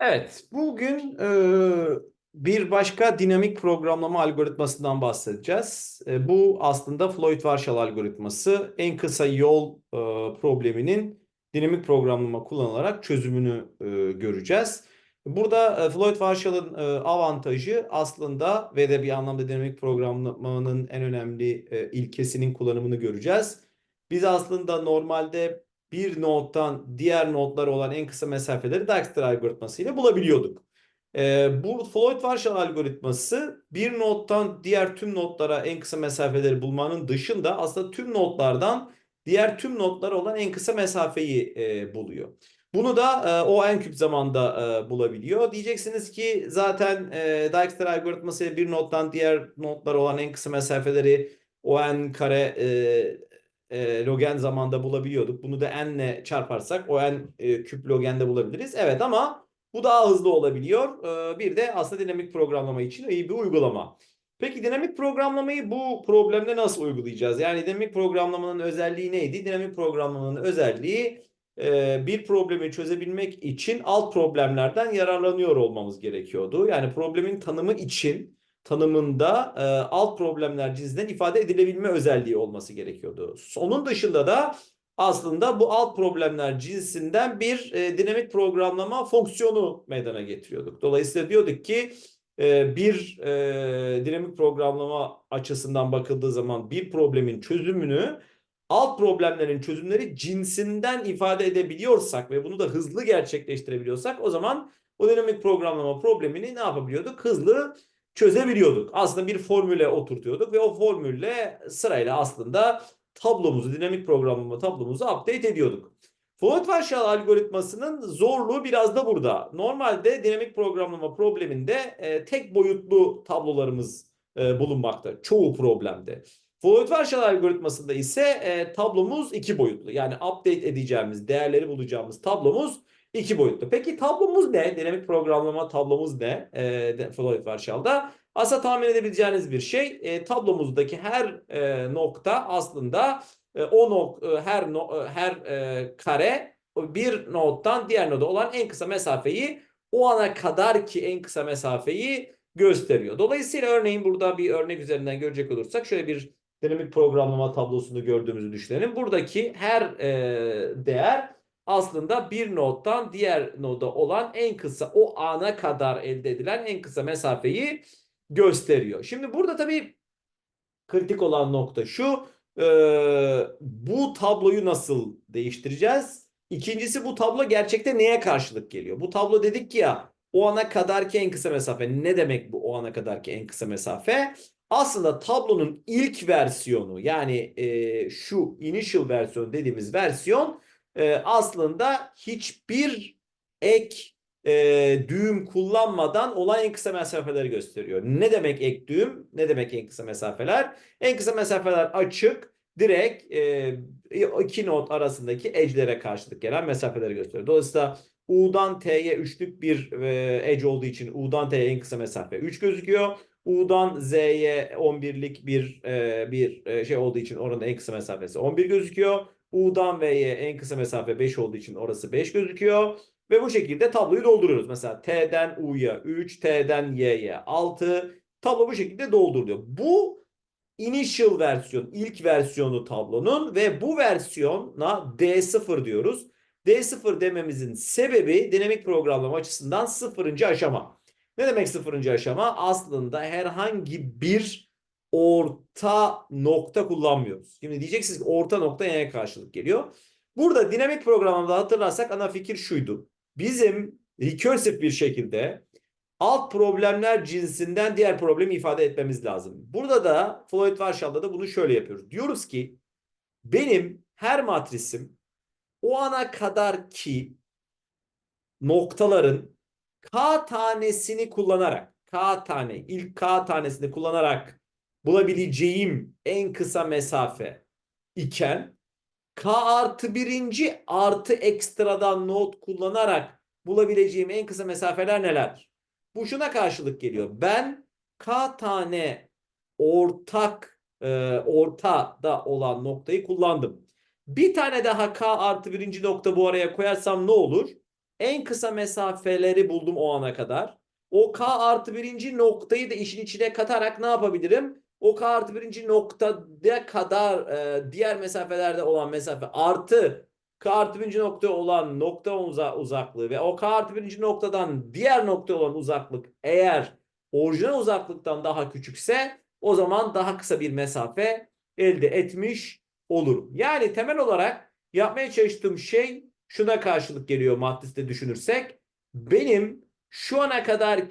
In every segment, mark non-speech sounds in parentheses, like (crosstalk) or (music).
Evet, bugün e, bir başka dinamik programlama algoritmasından bahsedeceğiz. E, bu aslında Floyd-Warshall algoritması. En kısa yol e, probleminin dinamik programlama kullanılarak çözümünü e, göreceğiz. Burada e, Floyd-Warshall'ın e, avantajı aslında ve de bir anlamda dinamik programlamanın en önemli e, ilkesinin kullanımını göreceğiz. Biz aslında normalde bir noddan diğer nodlara olan en kısa mesafeleri Dijkstra algoritması ile bulabiliyorduk. Ee, bu Floyd-Warshall algoritması bir noddan diğer tüm nodlara en kısa mesafeleri bulmanın dışında aslında tüm nodlardan diğer tüm nodlara olan en kısa mesafeyi e, buluyor. Bunu da e, o en küp zamanda e, bulabiliyor. Diyeceksiniz ki zaten e, Dijkstra algoritması bir noddan diğer nodlara olan en kısa mesafeleri o n kare e, e, logen zamanda bulabiliyorduk. Bunu da n ile çarparsak o n e, küp logende bulabiliriz. Evet ama bu daha hızlı olabiliyor. E, bir de aslında dinamik programlama için iyi bir uygulama. Peki dinamik programlamayı bu problemde nasıl uygulayacağız? Yani dinamik programlamanın özelliği neydi? Dinamik programlamanın özelliği e, bir problemi çözebilmek için alt problemlerden yararlanıyor olmamız gerekiyordu. Yani problemin tanımı için tanımında e, alt problemler cinsinden ifade edilebilme özelliği olması gerekiyordu. Onun dışında da aslında bu alt problemler cinsinden bir e, dinamik programlama fonksiyonu meydana getiriyorduk. Dolayısıyla diyorduk ki e, bir e, dinamik programlama açısından bakıldığı zaman bir problemin çözümünü alt problemlerin çözümleri cinsinden ifade edebiliyorsak ve bunu da hızlı gerçekleştirebiliyorsak o zaman o dinamik programlama problemini ne yapabiliyorduk? Hızlı çözebiliyorduk. Aslında bir formüle oturtuyorduk ve o formülle sırayla aslında tablomuzu, dinamik programlama tablomuzu update ediyorduk. Floyd-Warshall algoritmasının zorluğu biraz da burada. Normalde dinamik programlama probleminde e, tek boyutlu tablolarımız e, bulunmakta. Çoğu problemde. Floyd-Warshall algoritmasında ise e, tablomuz iki boyutlu. Yani update edeceğimiz, değerleri bulacağımız tablomuz iki boyutlu. Peki tablomuz ne? Dinamik programlama tablomuz ne? E, Floyd-Warshall'da. Aslında tahmin edebileceğiniz bir şey. E, tablomuzdaki her e, nokta aslında e, o nok e, her no e, her e, kare bir noddan diğer noda olan en kısa mesafeyi o ana kadar ki en kısa mesafeyi gösteriyor. Dolayısıyla örneğin burada bir örnek üzerinden görecek olursak şöyle bir dinamik programlama tablosunu gördüğümüzü düşünelim. Buradaki her e, değer aslında bir noddan diğer noda olan en kısa o ana kadar elde edilen en kısa mesafeyi gösteriyor. Şimdi burada tabii kritik olan nokta şu. E, bu tabloyu nasıl değiştireceğiz? İkincisi bu tablo gerçekte neye karşılık geliyor? Bu tablo dedik ya o ana kadarki en kısa mesafe. Ne demek bu o ana kadarki en kısa mesafe? Aslında tablonun ilk versiyonu yani e, şu initial versiyon dediğimiz versiyon e, aslında hiçbir ek e, düğüm kullanmadan olan en kısa mesafeleri gösteriyor. Ne demek ek düğüm? Ne demek en kısa mesafeler? En kısa mesafeler açık, direkt e, iki not arasındaki edge'lere karşılık gelen mesafeleri gösteriyor. Dolayısıyla U'dan T'ye üçlük bir e, edge olduğu için U'dan T'ye en kısa mesafe 3 gözüküyor. U'dan Z'ye 11'lik bir e, bir e, şey olduğu için oranın en kısa mesafesi 11 gözüküyor. U'dan V'ye en kısa mesafe 5 olduğu için orası 5 gözüküyor. Ve bu şekilde tabloyu dolduruyoruz. Mesela T'den U'ya 3, T'den Y'ye 6. Tablo bu şekilde dolduruluyor. Bu initial versiyon, ilk versiyonu tablonun ve bu versiyona D0 diyoruz. D0 dememizin sebebi dinamik programlama açısından sıfırıncı aşama. Ne demek sıfırıncı aşama? Aslında herhangi bir orta nokta kullanmıyoruz. Şimdi diyeceksiniz ki orta nokta neye karşılık geliyor? Burada dinamik programda hatırlarsak ana fikir şuydu. Bizim recursive bir şekilde alt problemler cinsinden diğer problemi ifade etmemiz lazım. Burada da Floyd-Warshall'da da bunu şöyle yapıyoruz. Diyoruz ki benim her matrisim o ana kadar ki noktaların k tanesini kullanarak k tane ilk k tanesini kullanarak bulabileceğim en kısa mesafe iken k artı birinci artı ekstradan not kullanarak bulabileceğim en kısa mesafeler neler? Bu şuna karşılık geliyor. Ben k tane ortak e, ortada olan noktayı kullandım. Bir tane daha k artı birinci nokta bu araya koyarsam ne olur? en kısa mesafeleri buldum o ana kadar. O k artı birinci noktayı da işin içine katarak ne yapabilirim? O k artı birinci noktada kadar e, diğer mesafelerde olan mesafe artı k artı birinci nokta olan nokta uza uzaklığı ve o k artı birinci noktadan diğer nokta olan uzaklık eğer orijinal uzaklıktan daha küçükse o zaman daha kısa bir mesafe elde etmiş olurum. Yani temel olarak yapmaya çalıştığım şey şuna karşılık geliyor matriste düşünürsek. Benim şu ana kadar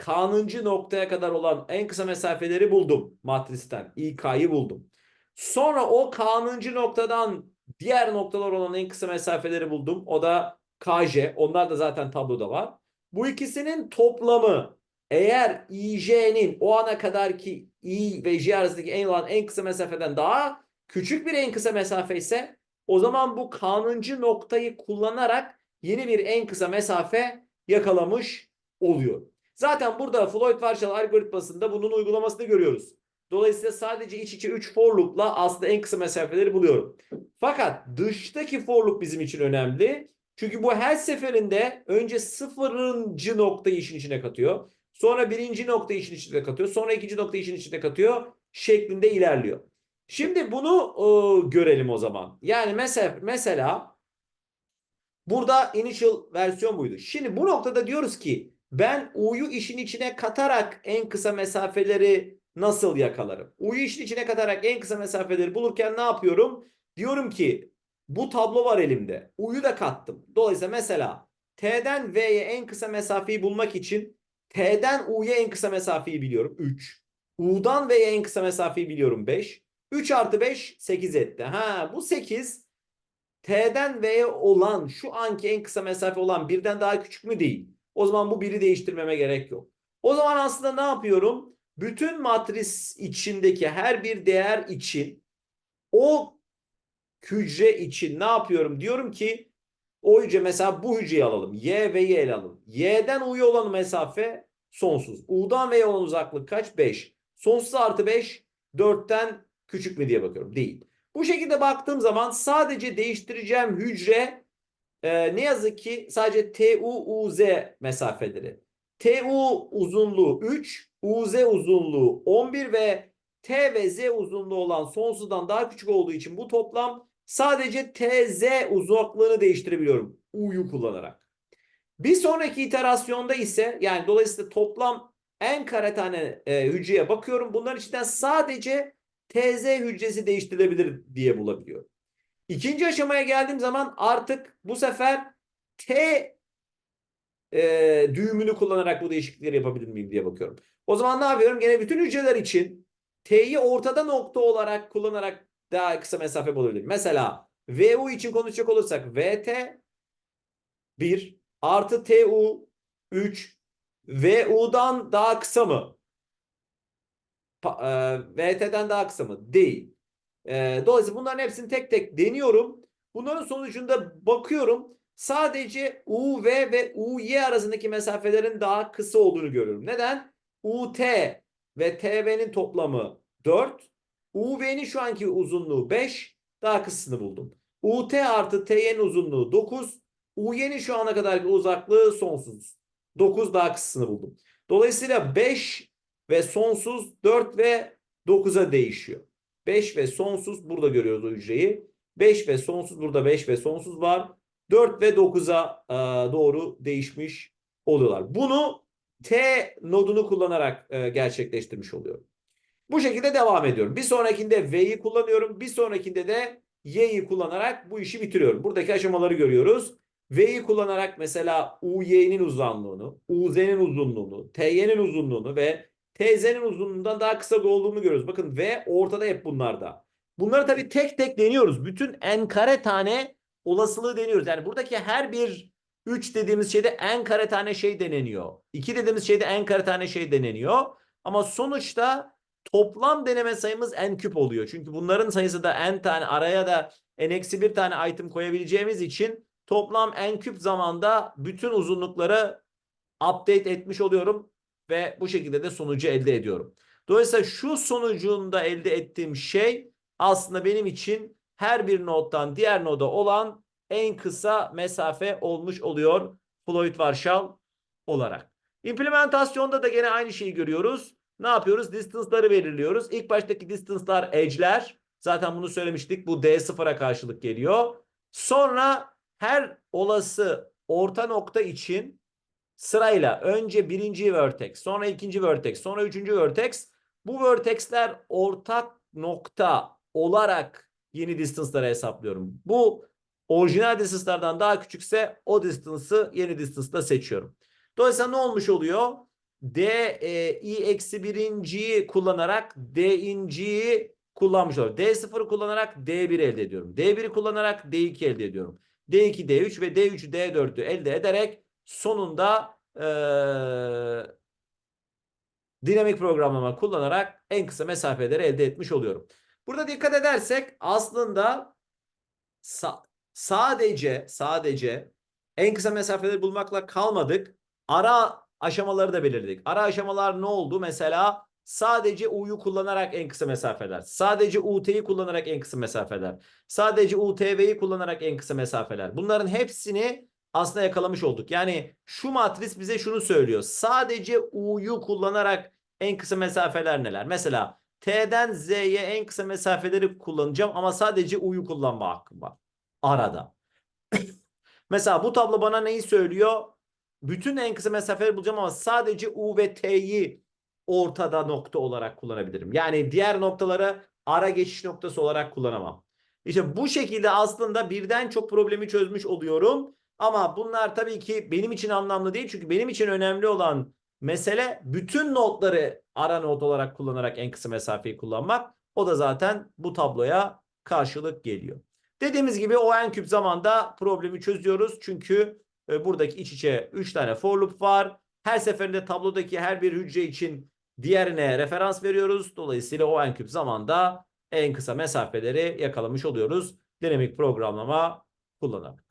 ki K'nıncı noktaya kadar olan en kısa mesafeleri buldum matristen. İK'yı buldum. Sonra o K'nıncı noktadan diğer noktalar olan en kısa mesafeleri buldum. O da KJ. Onlar da zaten tabloda var. Bu ikisinin toplamı eğer IJ'nin o ana kadar ki I ve J arasındaki en olan en kısa mesafeden daha küçük bir en kısa mesafe ise o zaman bu kanıncı noktayı kullanarak yeni bir en kısa mesafe yakalamış oluyor. Zaten burada Floyd-Warshall algoritmasında bunun uygulamasını görüyoruz. Dolayısıyla sadece iç içe 3 for loop'la aslında en kısa mesafeleri buluyorum. Fakat dıştaki for loop bizim için önemli. Çünkü bu her seferinde önce sıfırıncı noktayı işin içine katıyor. Sonra birinci noktayı işin içine katıyor. Sonra ikinci noktayı işin içine katıyor. Şeklinde ilerliyor. Şimdi bunu e, görelim o zaman. Yani mesela, mesela burada initial versiyon buydu. Şimdi bu noktada diyoruz ki ben U'yu işin içine katarak en kısa mesafeleri nasıl yakalarım? U'yu işin içine katarak en kısa mesafeleri bulurken ne yapıyorum? Diyorum ki bu tablo var elimde. U'yu da kattım. Dolayısıyla mesela T'den V'ye en kısa mesafeyi bulmak için T'den U'ya en kısa mesafeyi biliyorum. 3. U'dan V'ye en kısa mesafeyi biliyorum. 5. 3 artı 5 8 etti. Ha bu 8 T'den V'ye olan şu anki en kısa mesafe olan birden daha küçük mü değil? O zaman bu biri değiştirmeme gerek yok. O zaman aslında ne yapıyorum? Bütün matris içindeki her bir değer için o hücre için ne yapıyorum? Diyorum ki o hücre mesela bu hücreyi alalım. Y ve Y alalım. Y'den U'ya olan mesafe sonsuz. U'dan V'ye olan uzaklık kaç? 5. Sonsuz artı 5 4'ten küçük mü diye bakıyorum. Değil. Bu şekilde baktığım zaman sadece değiştireceğim hücre e, ne yazık ki sadece TU, UZ mesafeleri. TU uzunluğu 3, UZ uzunluğu 11 ve T ve Z uzunluğu olan sonsuzdan daha küçük olduğu için bu toplam sadece TZ uzaklığını değiştirebiliyorum U'yu kullanarak. Bir sonraki iterasyonda ise yani dolayısıyla toplam n kare tane e, hücreye bakıyorum. Bunların içinden sadece TZ hücresi değiştirilebilir diye bulabiliyorum. İkinci aşamaya geldiğim zaman artık bu sefer T e, düğümünü kullanarak bu değişiklikleri yapabilir miyim diye bakıyorum. O zaman ne yapıyorum? Gene bütün hücreler için T'yi ortada nokta olarak kullanarak daha kısa mesafe bulabilirim. Mesela VU için konuşacak olursak VT 1 artı TU 3 VU'dan daha kısa mı? Pa, e, VT'den daha kısa mı? Değil. E, dolayısıyla bunların hepsini tek tek deniyorum. Bunların sonucunda bakıyorum. Sadece UV ve UY arasındaki mesafelerin daha kısa olduğunu görüyorum. Neden? UT ve TV'nin toplamı 4. UV'nin şu anki uzunluğu 5. Daha kısasını buldum. UT artı TY'nin uzunluğu 9. UY'nin şu ana kadarki uzaklığı sonsuz. 9 daha kısasını buldum. Dolayısıyla 5 ve sonsuz 4 ve 9'a değişiyor. 5 ve sonsuz burada görüyoruz o hücreyi. 5 ve sonsuz burada 5 ve sonsuz var. 4 ve 9'a e, doğru değişmiş oluyorlar. Bunu T nodunu kullanarak e, gerçekleştirmiş oluyorum. Bu şekilde devam ediyorum. Bir sonrakinde V'yi kullanıyorum. Bir sonrakinde de Y'yi kullanarak bu işi bitiriyorum. Buradaki aşamaları görüyoruz. V'yi kullanarak mesela UY'nin uzunluğunu, UZ'nin uzunluğunu, TY'nin uzunluğunu ve TZ'nin uzunluğundan daha kısa olduğunu görüyoruz. Bakın V ortada hep bunlarda. Bunları tabii tek tek deniyoruz. Bütün n kare tane olasılığı deniyoruz. Yani buradaki her bir 3 dediğimiz şeyde n kare tane şey deneniyor. 2 dediğimiz şeyde n kare tane şey deneniyor. Ama sonuçta toplam deneme sayımız n küp oluyor. Çünkü bunların sayısı da n tane araya da n eksi bir tane item koyabileceğimiz için toplam n küp zamanda bütün uzunlukları update etmiş oluyorum ve bu şekilde de sonucu elde ediyorum. Dolayısıyla şu sonucunda elde ettiğim şey aslında benim için her bir noddan diğer noda olan en kısa mesafe olmuş oluyor Floyd-Warshall olarak. İmplementasyonda da gene aynı şeyi görüyoruz. Ne yapıyoruz? Distance'ları belirliyoruz. İlk baştaki distance'lar edge'ler. Zaten bunu söylemiştik. Bu D0'a karşılık geliyor. Sonra her olası orta nokta için sırayla önce birinci vertex, sonra ikinci vertex, sonra üçüncü vertex. Bu vertexler ortak nokta olarak yeni distance'ları hesaplıyorum. Bu orijinal distance'lardan daha küçükse o distance'ı yeni distance'da seçiyorum. Dolayısıyla ne olmuş oluyor? D e, i eksi birinciyi kullanarak D inciyi kullanmış oluyorum. D0'ı kullanarak D1 elde ediyorum. D1'i kullanarak D2 elde ediyorum. D2, D3 ve D3, D4'ü elde ederek sonunda eee, dinamik programlama kullanarak en kısa mesafeleri elde etmiş oluyorum. Burada dikkat edersek aslında sa- sadece sadece en kısa mesafeleri bulmakla kalmadık. Ara aşamaları da belirledik. Ara aşamalar ne oldu? Mesela sadece U'yu kullanarak en kısa mesafeler. Sadece UT'yi kullanarak en kısa mesafeler. Sadece UTV'yi kullanarak en kısa mesafeler. Bunların hepsini aslında yakalamış olduk. Yani şu matris bize şunu söylüyor. Sadece U'yu kullanarak en kısa mesafeler neler? Mesela T'den Z'ye en kısa mesafeleri kullanacağım ama sadece U'yu kullanma hakkım var. Arada. (coughs) Mesela bu tablo bana neyi söylüyor? Bütün en kısa mesafeleri bulacağım ama sadece U ve T'yi ortada nokta olarak kullanabilirim. Yani diğer noktaları ara geçiş noktası olarak kullanamam. İşte bu şekilde aslında birden çok problemi çözmüş oluyorum. Ama bunlar tabii ki benim için anlamlı değil. Çünkü benim için önemli olan mesele bütün notları ara not olarak kullanarak en kısa mesafeyi kullanmak. O da zaten bu tabloya karşılık geliyor. Dediğimiz gibi o en küp zamanda problemi çözüyoruz. Çünkü e, buradaki iç içe 3 tane for loop var. Her seferinde tablodaki her bir hücre için diğerine referans veriyoruz. Dolayısıyla o en küp zamanda en kısa mesafeleri yakalamış oluyoruz. Dinamik programlama kullanarak.